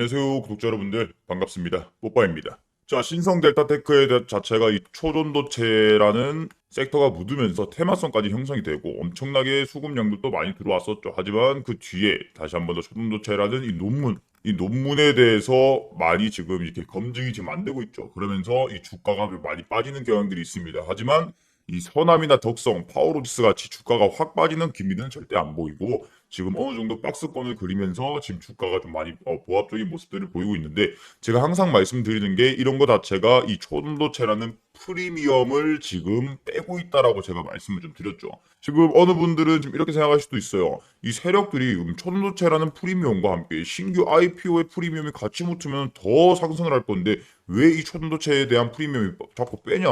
안녕하세요 구독자 여러분들. 반갑습니다. 뽀빠입니다. 자 신성 델타 테크에 대한 자체가 이 초전도체라는 섹터가 묻으면서 테마성까지 형성이 되고 엄청나게 수급량도 또 많이 들어왔었죠. 하지만 그 뒤에 다시 한 번 더 초전도체라는 이 논문 이 논문에 대해서 많이 지금 이렇게 검증이 지금 안 되고 있죠. 그러면서 이 주가가 많이 빠지는 경향들이 있습니다. 하지만 이 서남이나 덕성, 파워로지스 같이 주가가 확 빠지는 기미는 절대 안 보이고 지금 어느 정도 박스권을 그리면서 지금 주가가 좀 많이 어, 보합적인 모습들을 보이고 있는데 제가 항상 말씀드리는 게 이런 거 자체가 이 초전도체라는 프리미엄을 지금 빼고 있다라고 제가 말씀을 좀 드렸죠. 지금 어느 분들은 좀 이렇게 생각할 수도 있어요. 이 세력들이 음, 초전도체라는 프리미엄과 함께 신규 IPO의 프리미엄이 같이 붙으면 더 상승을 할 건데 왜이 초전도체에 대한 프리미엄이 자꾸 빼냐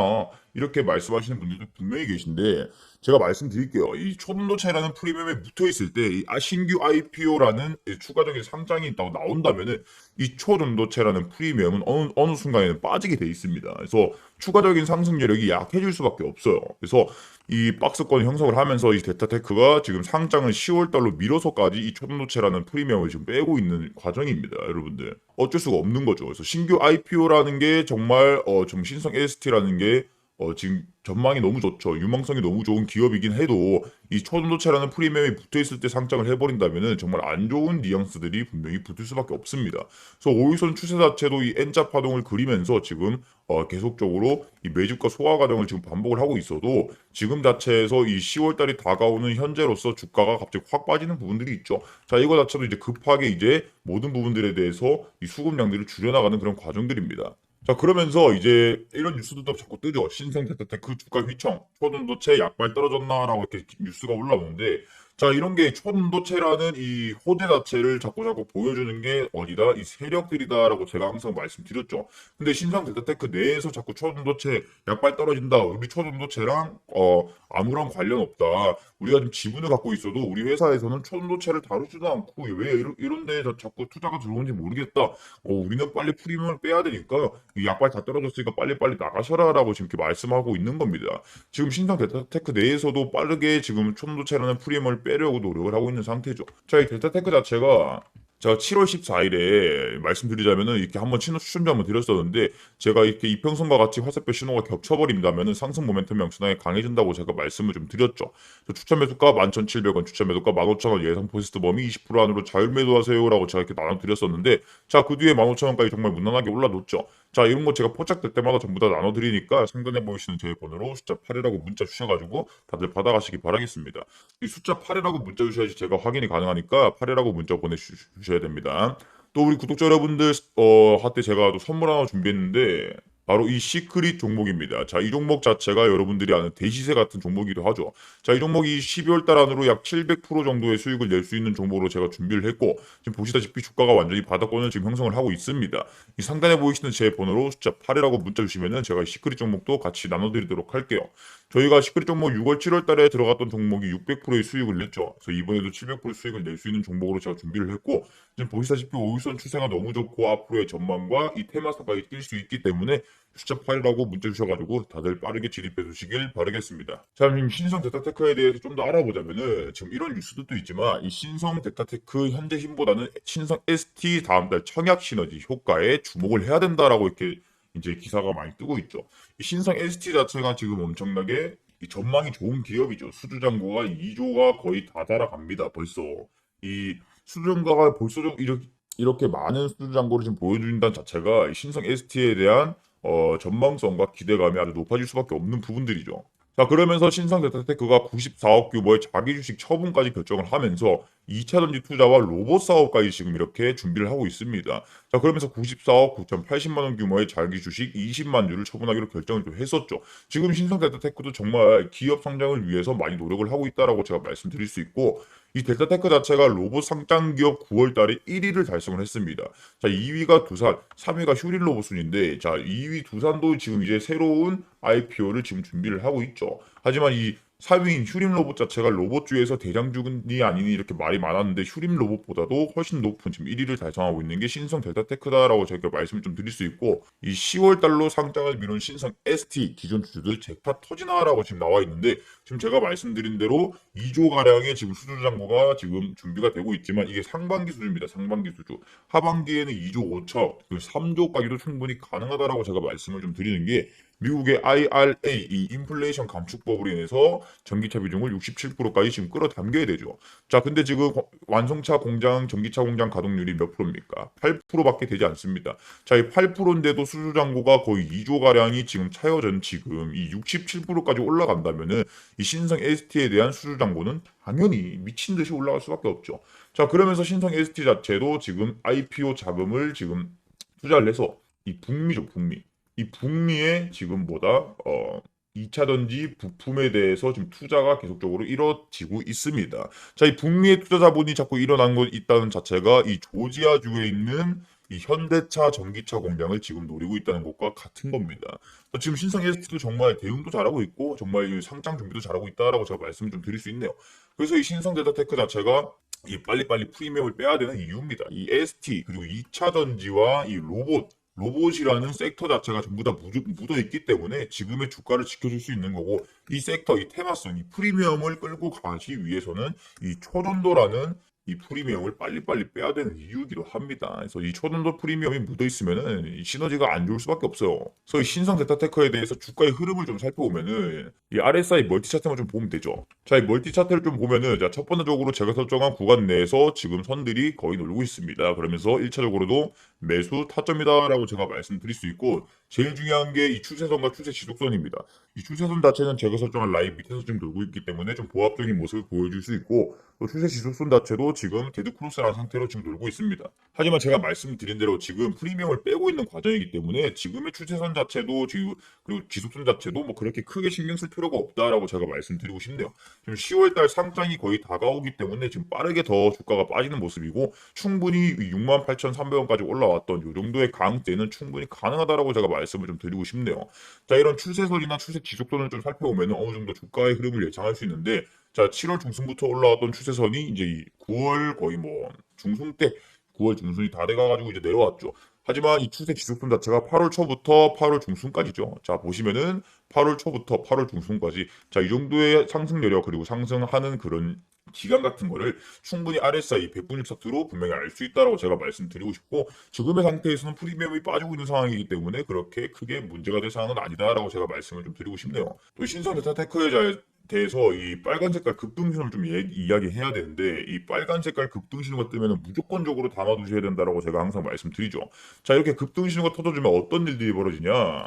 이렇게 말씀하시는 분들도 분명히 계신데 제가 말씀드릴게요. 이 초전도체라는 프리미엄에 붙어 있을 때이 아- 신규 IPO라는 추가적인 상장이 있다고 나온다면은 이 초전도체라는 프리미엄은 어느, 어느 순간에는 빠지게 돼 있습니다. 그래서 추가적인 상승 여력이 약해질 수밖에 없어요. 그래서 이 박스권 형성을 하면서 이 데타테크가 지금 상장을 10월 달로 미뤄서까지 이 초전도체라는 프리미엄을 지금 빼고 있는 과정입니다, 여러분들. 어쩔 수가 없는 거죠. 그래서 신규 IPO라는 게 정말 어, 좀 신성 ST라는 게 어, 지금 전망이 너무 좋죠. 유망성이 너무 좋은 기업이긴 해도 이 초전도체라는 프리미엄이 붙어 있을 때 상장을 해버린다면은 정말 안 좋은 뉘앙스들이 분명히 붙을 수밖에 없습니다. 그래서 오일선 추세 자체도 이 N자 파동을 그리면서 지금 어, 계속적으로 이 매집과 소화 과정을 지금 반복을 하고 있어도 지금 자체에서 이 10월 달이 다가오는 현재로서 주가가 갑자기 확 빠지는 부분들이 있죠. 자, 이거 자체도 이제 급하게 이제 모든 부분들에 대해서 이 수급량들을 줄여나가는 그런 과정들입니다. 자 그러면서 이제 이런 뉴스들도 자꾸 뜨죠. 신성 테크테크 주가 휘청, 초전도체 약발 떨어졌나라고 이렇게 뉴스가 올라오는데 자 이런 게 초전도체라는 이 호재 자체를 자꾸 자꾸 보여주는 게 어디다 이 세력들이다라고 제가 항상 말씀드렸죠. 근데 신성 데타테크 내에서 자꾸 초전도체 약발 떨어진다. 우리 초전도체랑 어 아무런 관련 없다. 우리가 지금 지분을 갖고 있어도 우리 회사에서는 초전도체를 다루지도 않고 왜 이런, 이런 데에 자꾸 투자가 들어오는지 모르겠다. 어, 우리는 빨리 프리미엄을 빼야 되니까 이 약발 다 떨어졌으니까 빨리빨리 나가셔라라고 지금 이렇게 말씀하고 있는 겁니다. 지금 신상 데타테크 내에서도 빠르게 지금 초전도체라는 프리미엄을 빼려고 노력을 하고 있는 상태죠. 자, 이 데타테크 자체가 제가 7월 14일에 말씀드리자면은 이렇게 한번 신호 추천도 한번 드렸었는데 제가 이렇게 이평선과 같이 화살표 신호가 겹쳐버린다면은 상승 모멘텀이 엄청나게 강해진다고 제가 말씀을 좀 드렸죠. 추천 매수가 11,700원, 추천 매도가 15,000원 예상 포지스트 범위 20% 안으로 자율 매도하세요라고 제가 이렇게 나눠 드렸었는데 자 그 뒤에 15,000원까지 정말 무난하게 올라뒀죠. 자 이런 거 제가 포착될 때마다 전부 다 나눠드리니까 상단에 보이시는 제 번호로 숫자 8이라고 문자 주셔가지고 다들 받아가시기 바라겠습니다. 이 숫자 8이라고 문자 주셔야지 제가 확인이 가능하니까 8이라고 문자 보내주셔야 됩니다. 또 우리 구독자 여러분들 어 한테 제가 또 선물 하나 준비했는데 바로 이 시크릿 종목입니다. 자, 이 종목 자체가 여러분들이 아는 대시세 같은 종목이기도 하죠. 자, 이 종목이 12월 달 안으로 약 700% 정도의 수익을 낼 수 있는 종목으로 제가 준비를 했고 지금 보시다시피 주가가 완전히 바닥권을 지금 형성을 하고 있습니다. 이 상단에 보이시는 제 번호로 숫자 8이라고 문자 주시면은 제가 이 시크릿 종목도 같이 나눠드리도록 할게요. 저희가 시크릿 종목 6월 7월 달에 들어갔던 종목이 600%의 수익을 냈죠. 그래서 이번에도 700% 수익을 낼 수 있는 종목으로 제가 준비를 했고 지금 보시다시피 오일선 추세가 너무 좋고 앞으로의 전망과 이 테마성까지 뛸 수 있기 때문에 숫자 8이라고 문자 주셔가지고 다들 빠르게 진입해 주시길 바라겠습니다. 자, 지금 신성 데타테크에 대해서 좀 더 알아보자면은 지금 이런 뉴스들도 있지만 이 신성 데타테크 현재 힘보다는 신성 ST 다음 달 청약 시너지 효과에 주목을 해야 된다라고 이렇게 이제 기사가 많이 뜨고 있죠. 이 신성 ST 자체가 지금 엄청나게 이 전망이 좋은 기업이죠. 수주잔고가 2조가 거의 다 달아갑니다. 벌써 이 수주잔고가 벌써 좀 이렇게 이렇게 많은 수주잔고를 지금 보여준다는 자체가 이 신성 ST에 대한 어, 전망성과 기대감이 아주 높아질 수밖에 없는 부분들이죠. 자 그러면서 신성 데타테크가 94억 규모의 자기 주식 처분까지 결정을 하면서 2차 전지 투자와 로봇 사업까지 지금 이렇게 준비를 하고 있습니다. 자 그러면서 94억 9,080만 원 규모의 자기 주식 20만 주를 처분하기로 결정을 좀 했었죠. 지금 신성 데타테크도 정말 기업 성장을 위해서 많이 노력을 하고 있다라고 제가 말씀드릴 수 있고 이 델타테크 자체가 로봇 상장 기업 9월 달에 1위를 달성을 했습니다. 자, 2위가 두산, 3위가 휴릴 로봇순인데 자, 2위 두산도 지금 이제 새로운 IPO를 지금 준비를 하고 있죠. 하지만 이 4위인 휴림 로봇 자체가 로봇주에서 대장주군이 아니니 이렇게 말이 많았는데 휴림 로봇보다도 훨씬 높은 지금 1위를 달성하고 있는 게 신성 델타테크다라고 제가 말씀을 좀 드릴 수 있고 이 10월 달로 상장을 미룬 신성 ST 기존 주주들 잭팟 터지나라고 지금 나와 있는데 지금 제가 말씀드린 대로 2조 가량의 지금 수주 잔고가 지금 준비가 되고 있지만 이게 상반기 수주입니다. 상반기 수주. 하반기에는 2조 5천, 그 3조까지도 충분히 가능하다라고 제가 말씀을 좀 드리는 게 미국의 IRA 이 인플레이션 감축법으로 인해서 전기차 비중을 67%까지 지금 끌어당겨야 되죠. 자, 근데 지금 거- 완성차 공장 전기차 공장 가동률이 몇 프로입니까? 8%밖에 되지 않습니다. 자, 이 8%인데도 수주 잔고가 거의 2조 가량이 지금 차여전 지금 이 67%까지 올라간다면은 이 신성 ST에 대한 수주 잔고는 당연히 미친 듯이 올라갈 수밖에 없죠. 자, 그러면서 신성 ST 자체도 지금 IPO 자금을 지금 투자를 해서 이 북미죠, 북미. 이 북미에 지금 뭐다 어 2차 전지 부품에 대해서 지금 투자가 계속적으로 이뤄지고 있습니다. 자, 이 북미의 투자 자본이 자꾸 일어난 것 있다는 자체가 이 조지아주에 있는 이 현대차 전기차 공장을 지금 노리고 있다는 것과 같은 겁니다. 지금 신성 ST도 정말 대응도 잘하고 있고 정말 이 상장 준비도 잘하고 있다라고 제가 말씀을 좀 드릴 수 있네요. 그래서 이 신성 데이터테크 자체가 이 빨리빨리 프리미엄을 빼야 되는 이유입니다. 이 ST 그리고 2차 전지와 이 로봇 로봇이라는 섹터 자체가 전부 다 묻어 있기 때문에 지금의 주가를 지켜줄 수 있는 거고 이 섹터 이 테마성 이 프리미엄을 끌고 가기 위해서는 이 초전도라는 이 프리미엄을 빨리빨리 빼야 되는 이유이기도 합니다. 그래서 이 초전도 프리미엄이 묻어 있으면은 이 시너지가 안 좋을 수밖에 없어요. 그래서 이 신성 데이터테크에 대해서 주가의 흐름을 좀 살펴보면은 이 RSI 멀티 차트만 좀 보면 되죠. 자, 이 멀티 차트를 좀 보면은 자, 첫 번째적으로 제가 설정한 구간 내에서 지금 선들이 거의 놀고 있습니다. 그러면서 1차적으로도 매수 타점이다라고 제가 말씀드릴 수 있고 제일 중요한 게 이 추세선과 추세 지속선입니다. 이 추세선 자체는 제가 설정한 라인 밑에서 지금 돌고 있기 때문에 좀 보합적인 모습을 보여줄 수 있고 또 추세 지속선 자체도 지금 데드 크로스라는 상태로 지금 돌고 있습니다. 하지만 제가 말씀드린 대로 지금 프리미엄을 빼고 있는 과정이기 때문에 지금의 추세선 자체도 지금 그리고 지속선 자체도 뭐 그렇게 크게 신경 쓸 필요가 없다라고 제가 말씀드리고 싶네요. 지금 10월달 상장이 거의 다가오기 때문에 지금 빠르게 더 주가가 빠지는 모습이고 충분히 68,300원까지 올라 왔던 이 정도의 강세는 충분히 가능하다라고 제가 말씀을 좀 드리고 싶네요. 자 이런 추세선이나 추세 지속선을 좀 살펴보면 어느 정도 주가의 흐름을 예상할 수 있는데 자 7월 중순부터 올라왔던 추세선이 이제 이 9월 거의 뭐 중순 때 9월 중순이 다 돼가가지고 이제 내려왔죠. 하지만 이 추세 지속선 자체가 8월 초부터 8월 중순까지죠. 자 보시면은 8월 초부터 8월 중순까지 자 이 정도의 상승 여력 그리고 상승하는 그런 기간 같은 거를 충분히 RSI 100분위 차트로 분명히 알 수 있다라고 제가 말씀드리고 싶고 지금의 상태에서는 프리미엄이 빠지고 있는 상황이기 때문에 그렇게 크게 문제가 될 상황은 아니다라고 제가 말씀을 좀 드리고 싶네요. 또 신성 데타 테크에 대해서 이 빨간 색깔 급등 신호를 좀 얘기- 이야기해야 되는데 이 빨간 색깔 급등 신호가 뜨면 무조건적으로 담아두셔야 된다라고 제가 항상 말씀드리죠. 자 이렇게 급등 신호가 터져주면 어떤 일들이 벌어지냐?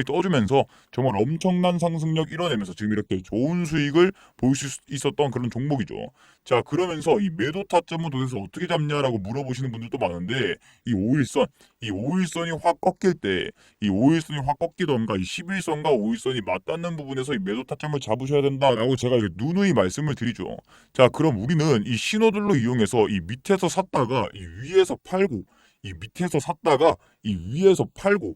떠주면서 정말 엄청난 상승력 이뤄내면서 지금 이렇게 좋은 수익을 볼수 있었던 그런 종목이죠. 자 그러면서 이 매도 타점은 도대체 어떻게 잡냐라고 물어보시는 분들도 많은데 이 5일선, 이 5일선이 확 꺾일 때 이 5일선이 확 꺾이던가 이 11선과 5일선이 맞닿는 부분에서 이 매도 타점을 잡으셔야 된다라고 제가 누누이 말씀을 드리죠. 자 그럼 우리는 이 신호들로 이용해서 이 밑에서 샀다가 이 위에서 팔고 이 밑에서 샀다가 이 위에서 팔고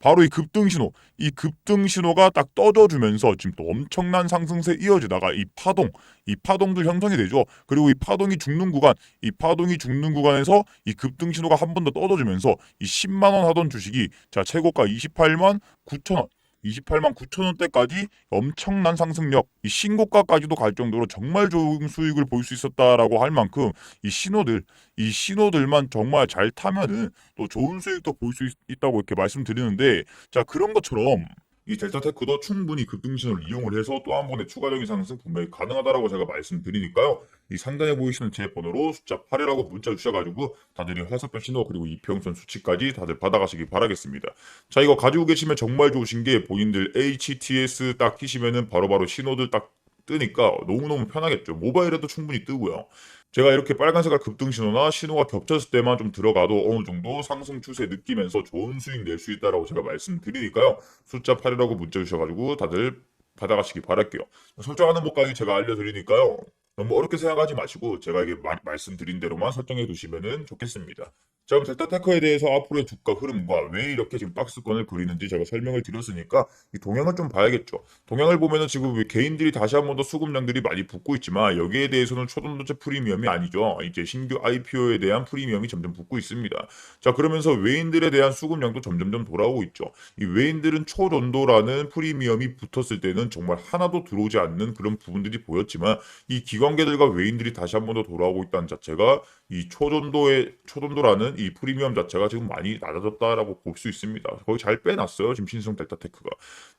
바로 이 급등 신호, 이 급등 신호가 딱 떠져주면서 지금 또 엄청난 상승세 이어지다가 이 파동, 이 파동도 형성이 되죠. 그리고 이 파동이 죽는 구간, 이 파동이 죽는 구간에서 이 급등 신호가 한 번 더 떠져주면서 이 10만 원 하던 주식이 자 최고가 28만 9천 원. 28만 9천 원대까지 엄청난 상승력, 이 신고가까지도 갈 정도로 정말 좋은 수익을 볼 수 있었다라고 할 만큼 이 신호들, 이 신호들만 정말 잘 타면은 또 좋은 수익도 볼 수 있다고 이렇게 말씀드리는데 자 그런 것처럼 이 델타테크도 충분히 급등신을 이용을 해서 또 한 번의 추가적인 상승 분명히 가능하다라고 제가 말씀드리니까요. 이 상단에 보이시는 제 번호로 숫자 8이라고 문자 주셔가지고 다들 이 화살표 신호 그리고 이평선 수치까지 다들 받아가시기 바라겠습니다. 자 이거 가지고 계시면 정말 좋으신 게 본인들 HTS 딱 키시면은 바로바로 신호들 딱 뜨니까 너무너무 편하겠죠. 모바일에도 충분히 뜨고요. 제가 이렇게 빨간 색깔 급등 신호나 신호가 겹쳤을 때만 좀 들어가도 어느 정도 상승 추세 느끼면서 좋은 수익 낼 수 있다라고 제가 말씀드리니까요. 숫자 8이라고 문자 주셔가지고 다들 받아가시기 바랄게요. 설정하는 법까지 제가 알려드리니까요. 너무 어렵게 생각하지 마시고 제가 이게 마- 말씀드린 대로만 설정해 두시면 좋겠습니다. 자 그럼 델타 테크에 대해서 앞으로의 주가 흐름과 왜 이렇게 지금 박스권을 그리는지 제가 설명을 드렸으니까 이 동향을 좀 봐야겠죠. 동향을 보면은 지금 개인들이 다시 한 번 더 수급량들이 많이 붙고 있지만 여기에 대해서는 초등도체 프리미엄이 아니죠. 이제 신규 IPO에 대한 프리미엄이 점점 붙고 있습니다. 자 그러면서 외인들에 대한 수급량도 점점점 돌아오고 있죠. 이 외인들은 초전도라는 프리미엄이 붙었을 때는 정말 하나도 들어오지 않는 그런 부분들이 보였지만 이 기관 계들과 외인들이 다시 한 번 더 돌아오고 있다는 자체가 이 초전도의 초전도라는 이 프리미엄 자체가 지금 많이 낮아졌다라고 볼 수 있습니다. 거의 잘 빼놨어요. 지금 신성 델타테크가.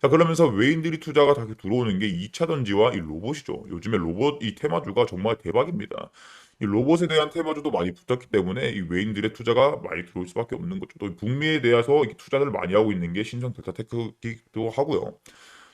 자 그러면서 외인들이 투자가 다시 들어오는 게 2차 전지와 이 로봇이죠. 요즘에 로봇 이 테마주가 정말 대박입니다. 이 로봇에 대한 테마주도 많이 붙었기 때문에 이 외인들의 투자가 많이 들어올 수밖에 없는 거죠. 또 북미에 대해서 이 투자를 많이 하고 있는 게 신성 델타테크기도 하고요.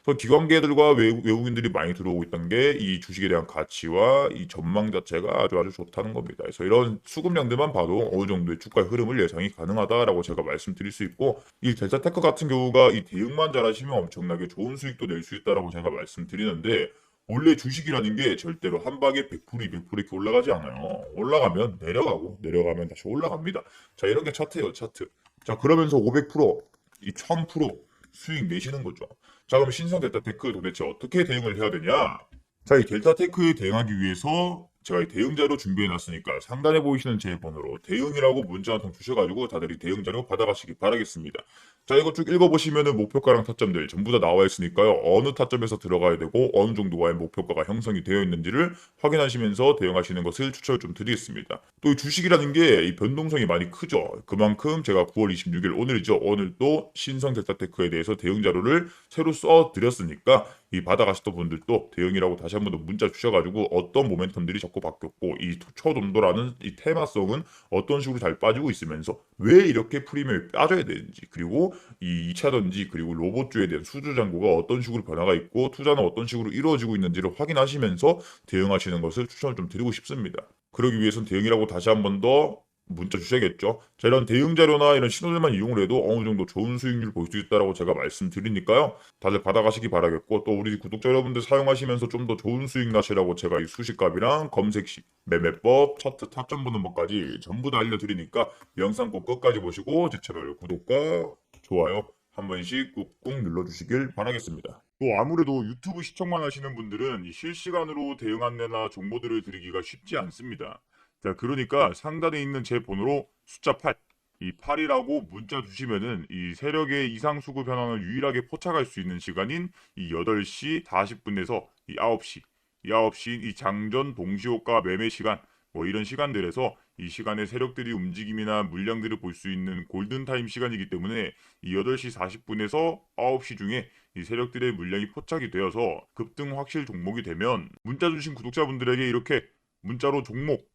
그래서 기관계들과 외국, 외국인들이 많이 들어오고 있다는 게이 주식에 대한 가치와 이 전망 자체가 아주 아주 좋다는 겁니다. 그래서 이런 수급량들만 봐도 어느 정도의 주가의 흐름을 예상이 가능하다라고 제가 말씀드릴 수 있고 이 델타테크 같은 경우가 이 대응만 잘하시면 엄청나게 좋은 수익도 낼 수 있다라고 제가 말씀드리는데 원래 주식이라는 게 절대로 한 방에 100% 200% 이렇게 올라가지 않아요. 올라가면 내려가고 내려가면 다시 올라갑니다. 자 이런 게 차트예요 차트. 자 그러면서 500%, 이 1000% 수익 내시는 거죠. 자 그럼 신성 델타테크 도대체 어떻게 대응을 해야 되냐? 자 이 델타테크에 대응하기 위해서 제가 이 대응자료 준비해 놨으니까 상단에 보이시는 제 번호로 대응이라고 문자 한 통 주셔가지고 다들 이 대응자료 받아가시기 바라겠습니다. 자 이거 쭉 읽어보시면은 목표가랑 타점들 전부 다 나와 있으니까요. 어느 타점에서 들어가야 되고 어느 정도의 목표가가 형성이 되어 있는지를 확인하시면서 대응하시는 것을 추천을 좀 드리겠습니다. 또 이 주식이라는 게 이 변동성이 많이 크죠. 그만큼 제가 9월 26일 오늘이죠. 오늘 또 신성 델타테크에 대해서 대응 자료를 새로 써 드렸으니까 이 받아가셨던 분들도 대응이라고 다시 한 번 더 문자 주셔가지고 어떤 모멘텀들이 자꾸 바뀌었고 이 초동도라는 이 테마성은 어떤 식으로 잘 빠지고 있으면서 왜 이렇게 프리미엄이 빠져야 되는지 그리고 이 2차전지 그리고 로봇주에 대한 수주 잔고가 어떤 식으로 변화가 있고 투자는 어떤 식으로 이루어지고 있는지를 확인하시면서 대응하시는 것을 추천을 좀 드리고 싶습니다. 그러기 위해서는 대응이라고 다시 한 번 더 문자 주셔야겠죠. 자, 이런 대응 자료나 이런 신호들만 이용을 해도 어느 정도 좋은 수익률 볼 수 있다라고 제가 말씀드리니까요. 다들 받아가시기 바라겠고 또 우리 구독자 여러분들 사용하시면서 좀 더 좋은 수익 나시라고 제가 이 수식값이랑 검색식, 매매법, 차트 타점 보는 법까지 전부 다 알려드리니까 영상 꼭 끝까지 보시고 제 채널 구독과 좋아요 한 번씩 꾹꾹 눌러주시길 바라겠습니다. 또 아무래도 유튜브 시청만 하시는 분들은 이 실시간으로 대응 안내나 정보들을 드리기가 쉽지 않습니다. 자, 그러니까 상단에 있는 제 번호로 숫자 8, 이 8이라고 문자 주시면은 이 세력의 이상 수급 현황을 유일하게 포착할 수 있는 시간인 이 8시 40분에서 이 9시, 이 9시 이 장전 동시호가 매매 시간 뭐 이런 시간들에서 이 시간에 세력들이 움직임이나 물량들을 볼 수 있는 골든타임 시간이기 때문에 이 8시 40분에서 9시 중에 이 세력들의 물량이 포착이 되어서 급등 확실 종목이 되면 문자 주신 구독자분들에게 이렇게 문자로 종목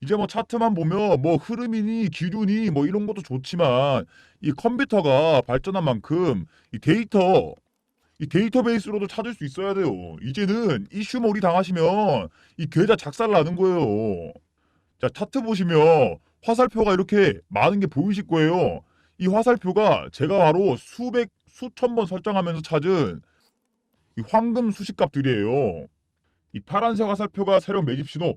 이제 뭐 차트만 보면 뭐 흐름이니 기준이 뭐 이런 것도 좋지만 이 컴퓨터가 발전한 만큼 이 데이터 이 데이터베이스로도 찾을 수 있어야 돼요. 이제는 이슈몰이 당하시면 이 계좌 작살 나는 거예요. 자, 차트 보시면 화살표가 이렇게 많은 게 보이실 거예요. 이 화살표가 제가 바로 수백, 수천 번 설정하면서 찾은 이 황금 수식값들이에요. 이 파란색 화살표가 세력 매집 신호,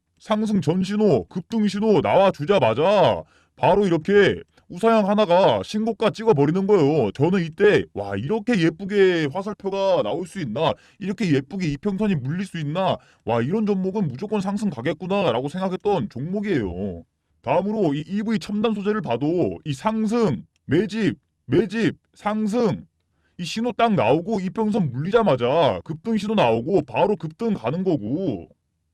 상승 전 신호, 급등 신호 나와주자마자 바로 이렇게 우사양 하나가 신고가 찍어버리는 거예요. 저는 이때 와 이렇게 예쁘게 화살표가 나올 수 있나 이렇게 예쁘게 이평선이 물릴 수 있나 와 이런 종목은 무조건 상승 가겠구나 라고 생각했던 종목이에요. 다음으로 이 EV 첨단 소재를 봐도 이 상승, 매집, 매집, 상승 이 신호 딱 나오고 이평선 물리자마자 급등 신호 나오고 바로 급등 가는 거고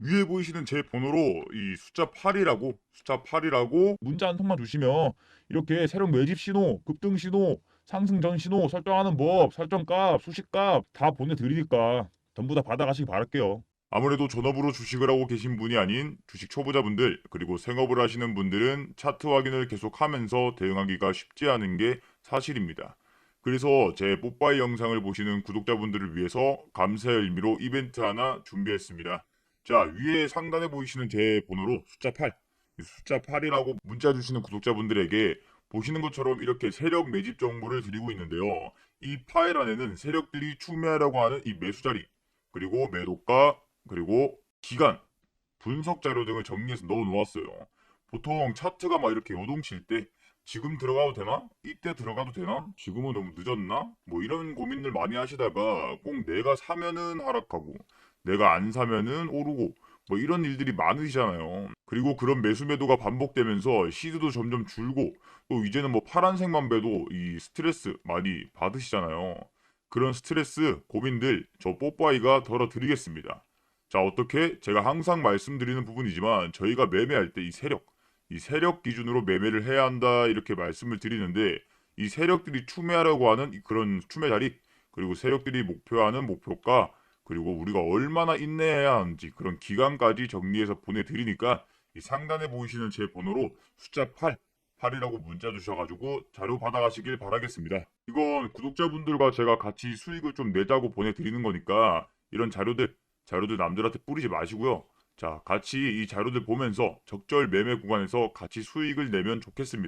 위에 보이시는 제 번호로 이 숫자 8이라고 숫자 8이라고 문자 한 통만 주시면 이렇게 새로운 매집 신호, 급등 신호, 상승 전 신호 설정하는 법, 설정값, 수식값 다 보내드리니까 전부 다 받아가시기 바랄게요. 아무래도 전업으로 주식을 하고 계신 분이 아닌 주식 초보자분들 그리고 생업을 하시는 분들은 차트 확인을 계속하면서 대응하기가 쉽지 않은 게 사실입니다. 그래서 제 뽀빠이 영상을 보시는 구독자분들을 위해서 감사의 의미로 이벤트 하나 준비했습니다. 자 위에 상단에 보이시는 제 번호로 숫자 8이 숫자 8이라고 문자 주시는 구독자분들에게 보시는 것처럼 이렇게 세력 매집 정보를 드리고 있는데요. 이 파일 안에는 세력들이 추매하려고 하는 이 매수 자리, 그리고 매도가, 그리고 기간, 분석 자료 등을 정리해서 넣어 놓았어요. 보통 차트가 막 이렇게 요동칠 때 지금 들어가도 되나? 이때 들어가도 되나? 지금은 너무 늦었나? 뭐 이런 고민들 많이 하시다가 꼭 내가 사면은 하락하고 내가 안 사면은 오르고 뭐 이런 일들이 많으시잖아요. 그리고 그런 매수 매도가 반복되면서 시드도 점점 줄고 또 이제는 뭐 파란색만 봐도 이 스트레스 많이 받으시잖아요. 그런 스트레스 고민들 저 뽀빠이가 덜어드리겠습니다. 자 어떻게 제가 항상 말씀드리는 부분이지만 저희가 매매할 때 이 세력 이 세력 기준으로 매매를 해야 한다 이렇게 말씀을 드리는데 이 세력들이 추매하려고 하는 이 그런 추매 자리 그리고 세력들이 목표하는 목표가 그리고 우리가 얼마나 인내해야 하는지 그런 기간까지 정리해서 보내드리니까 이 상단에 보이시는 제 번호로 숫자 8 8이라고 문자 주셔가지고 자료 받아가시길 바라겠습니다. 이건 구독자분들과 제가 같이 수익을 좀 내자고 보내드리는 거니까 이런 자료들 자료들 남들한테 뿌리지 마시고요. 자 같이 이 자료들 보면서 적절 매매 구간에서 같이 수익을 내면 좋겠습니다.